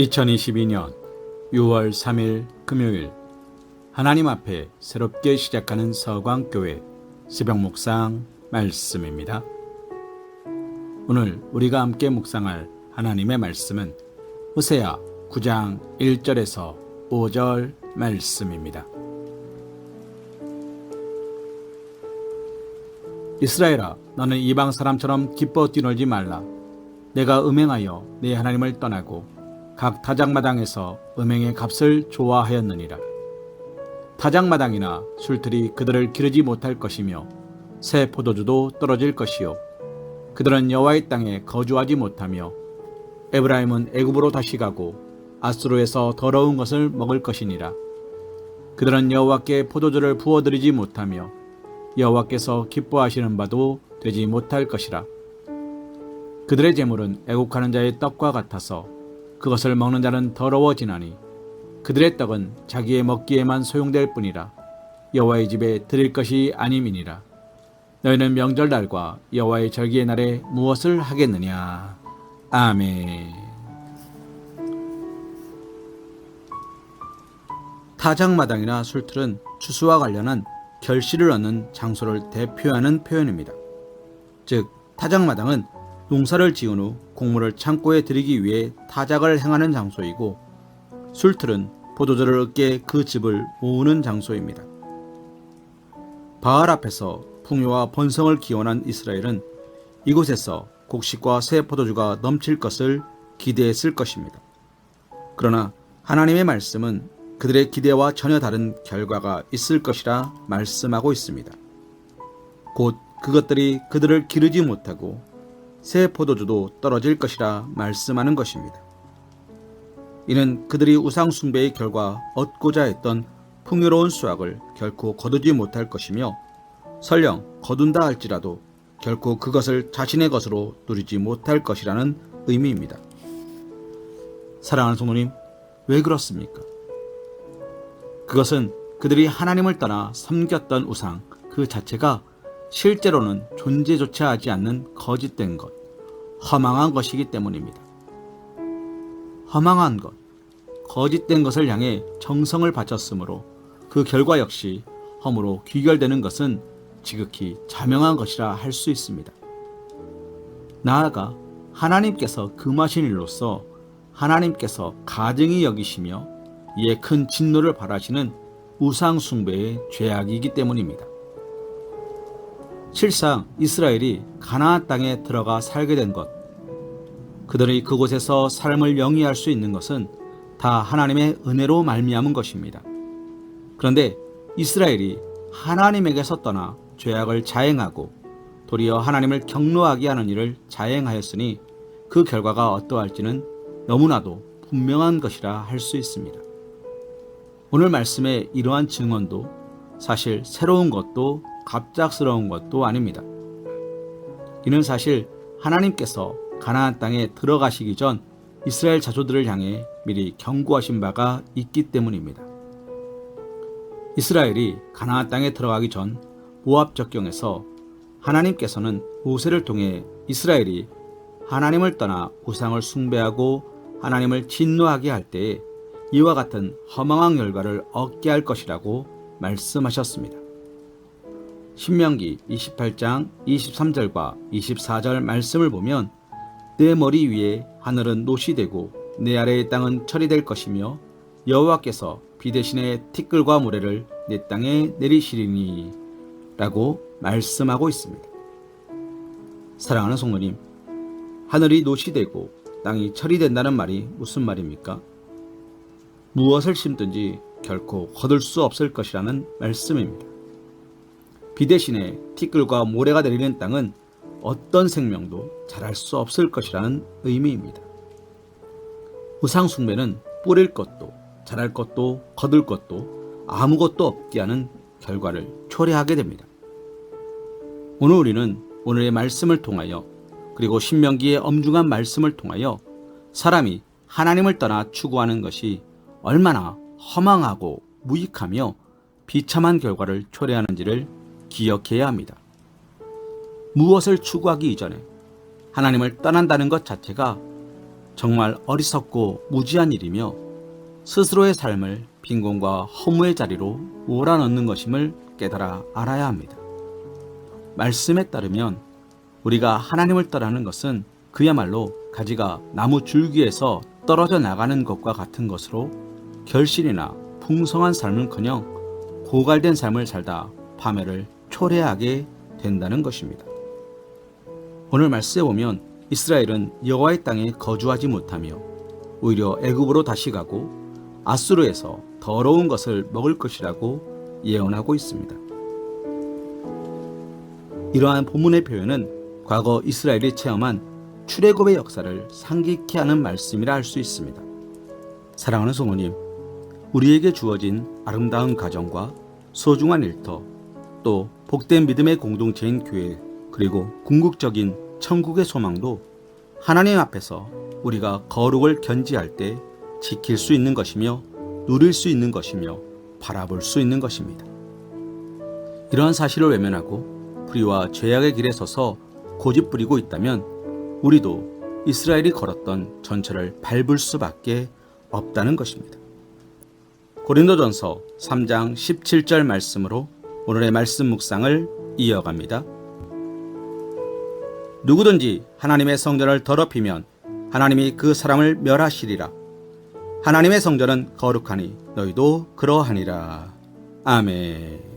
2022년 6월 3일 금요일 하나님 앞에 새롭게 시작하는 서광교회 새벽 묵상 말씀입니다. 오늘 우리가 함께 묵상할 하나님의 말씀은 호세아 9장 1절에서 5절 말씀입니다. 이스라엘아 너는 이방 사람처럼 기뻐 뛰놀지 말라 내가 음행하여 내 하나님을 떠나고 각 타작마당에서 음행의 값을 좋아하였느니라. 타작마당이나 술틀이 그들을 기르지 못할 것이며 새 포도주도 떨어질 것이요. 그들은 여호와의 땅에 거주하지 못하며 에브라임은 애굽으로 다시 가고 아스로에서 더러운 것을 먹을 것이니라. 그들은 여호와께 포도주를 부어드리지 못하며 여호와께서 기뻐하시는 바도 되지 못할 것이라. 그들의 재물은 애국하는 자의 떡과 같아서 그것을 먹는 자는 더러워지나니 그들의 떡은 자기의 먹기에만 소용될 뿐이라 여호와의 집에 드릴 것이 아님이니라. 너희는 명절날과 여호와의 절기의 날에 무엇을 하겠느냐? 아멘. 타작마당이나 술틀은 추수와 관련한 결실을 얻는 장소를 대표하는 표현입니다. 즉 타작마당은 농사를 지은 후 곡물을 창고에 들이기 위해 타작을 행하는 장소이고 술틀은 포도주를 얻게 그 집을 모으는 장소입니다. 바알 앞에서 풍요와 번성을 기원한 이스라엘은 이곳에서 곡식과 새 포도주가 넘칠 것을 기대했을 것입니다. 그러나 하나님의 말씀은 그들의 기대와 전혀 다른 결과가 있을 것이라 말씀하고 있습니다. 곧 그것들이 그들을 기르지 못하고 새 포도주도 떨어질 것이라 말씀하는 것입니다. 이는 그들이 우상숭배의 결과 얻고자 했던 풍요로운 수확을 결코 거두지 못할 것이며 설령 거둔다 할지라도 결코 그것을 자신의 것으로 누리지 못할 것이라는 의미입니다. 사랑하는 성도님, 왜 그렇습니까? 그것은 그들이 하나님을 떠나 섬겼던 우상 그 자체가 실제로는 존재조차 하지 않는 거짓된 것, 허망한 것이기 때문입니다. 허망한 것, 거짓된 것을 향해 정성을 바쳤으므로 그 결과 역시 허무로 귀결되는 것은 지극히 자명한 것이라 할 수 있습니다. 나아가 하나님께서 금하신 일로서 하나님께서 가증히 여기시며 이에 큰 진노를 바라시는 우상숭배의 죄악이기 때문입니다. 실상 이스라엘이 가나안 땅에 들어가 살게 된 것, 그들이 그곳에서 삶을 영위할 수 있는 것은 다 하나님의 은혜로 말미암은 것입니다. 그런데 이스라엘이 하나님에게서 떠나 죄악을 자행하고 도리어 하나님을 경노하게 하는 일을 자행하였으니 그 결과가 어떠할지는 너무나도 분명한 것이라 할 수 있습니다. 오늘 말씀의 이러한 증언도 사실 새로운 것도 갑작스러운 것도 아닙니다. 이는 사실 하나님께서 가나안 땅에 들어가시기 전 이스라엘 자손들을 향해 미리 경고하신 바가 있기 때문입니다. 이스라엘이 가나안 땅에 들어가기 전 모압 적경에서 하나님께서는 모세를 통해 이스라엘이 하나님을 떠나 우상을 숭배하고 하나님을 진노하게 할 때에 이와 같은 허망한 결과를 얻게 할 것이라고 말씀하셨습니다. 신명기 28장 23절과 24절 말씀을 보면 내 머리 위에 하늘은 노시 되고 내 아래의 땅은 철이 될 것이며 여호와께서 비 대신에 티끌과 모래를 내 땅에 내리시리니 라고 말씀하고 있습니다. 사랑하는 성모님, 하늘이 노시 되고 땅이 철이 된다는 말이 무슨 말입니까? 무엇을 심든지 결코 거둘 수 없을 것이라는 말씀입니다. 비 대신에 티끌과 모래가 내리는 땅은 어떤 생명도 자랄 수 없을 것이라는 의미입니다. 우상숭배는 뿌릴 것도 자랄 것도 거둘 것도 아무것도 없게 하는 결과를 초래하게 됩니다. 오늘 우리는 오늘의 말씀을 통하여 그리고 신명기의 엄중한 말씀을 통하여 사람이 하나님을 떠나 추구하는 것이 얼마나 허망하고 무익하며 비참한 결과를 초래하는지를 기억해야 합니다. 무엇을 추구하기 이전에 하나님을 떠난다는 것 자체가 정말 어리석고 무지한 일이며 스스로의 삶을 빈곤과 허무의 자리로 몰아넣는 것임을 깨달아 알아야 합니다. 말씀에 따르면 우리가 하나님을 떠나는 것은 그야말로 가지가 나무 줄기에서 떨어져 나가는 것과 같은 것으로 결실이나 풍성한 삶은커녕 고갈된 삶을 살다 파멸을 초래하게 된다는 것입니다. 오늘 말씀에 보면 이스라엘은 여호와의 땅에 거주하지 못하며 오히려 애굽으로 다시 가고 아수르에서 더러운 것을 먹을 것이라고 예언하고 있습니다. 이러한 본문의 표현은 과거 이스라엘이 체험한 출애굽의 역사를 상기케 하는 말씀이라 할 수 있습니다. 사랑하는 성모님, 우리에게 주어진 아름다운 가정과 소중한 일터, 또 복된 믿음의 공동체인 교회, 그리고 궁극적인 천국의 소망도 하나님 앞에서 우리가 거룩을 견지할 때 지킬 수 있는 것이며 누릴 수 있는 것이며 바라볼 수 있는 것입니다. 이러한 사실을 외면하고 불의와 죄악의 길에 서서 고집 부리고 있다면 우리도 이스라엘이 걸었던 전철을 밟을 수밖에 없다는 것입니다. 고린도전서 3장 17절 말씀으로 오늘의 말씀 묵상을 이어갑니다. 누구든지 하나님의 성전을 더럽히면 하나님이 그 사람을 멸하시리라. 하나님의 성전은 거룩하니 너희도 그러하니라. 아멘.